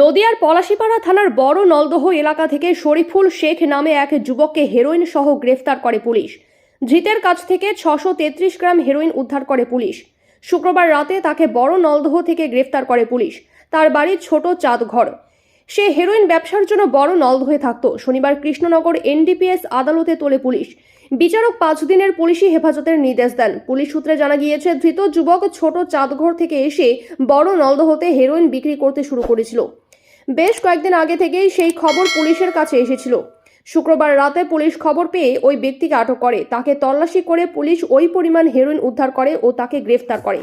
নদিয়ার পলাশিপাড়া থানার বড় নলদহ এলাকা থেকে শরীফুল শেখ নামে এক যুবককে হেরোইন সহ গ্রেফতার করে পুলিশ। ধৃতের কাছ থেকে ছশো তেত্রিশ গ্রাম হেরোইন উদ্ধার করে পুলিশ। শুক্রবার রাতে তাকে বড় নলদহ থেকে গ্রেফতার করে পুলিশ। তার বাড়ি ছোট চাঁদঘর। সে হেরোইন ব্যবসার জন্য বড় নলদহে থাকত। শনিবার কৃষ্ণনগর এনডিপিএস আদালতে তোলে পুলিশ। বিচারক পাঁচ দিনের পুলিশি হেফাজতের নির্দেশ দেন। পুলিশ সূত্রে জানা গিয়েছে, ধৃত যুবক ছোট চাঁদঘর থেকে এসে বড় নলদহতে হেরোইন বিক্রি করতে শুরু করেছিল। বেশ কয়েকদিন আগে থেকেই সেই খবর পুলিশের কাছে এসেছিল। শুক্রবার রাতে পুলিশ খবর পেয়ে ওই ব্যক্তিকে আটক করে। তাকে তল্লাশি করে পুলিশ ওই পরিমাণ হেরোইন উদ্ধার করে ও তাকে গ্রেফতার করে।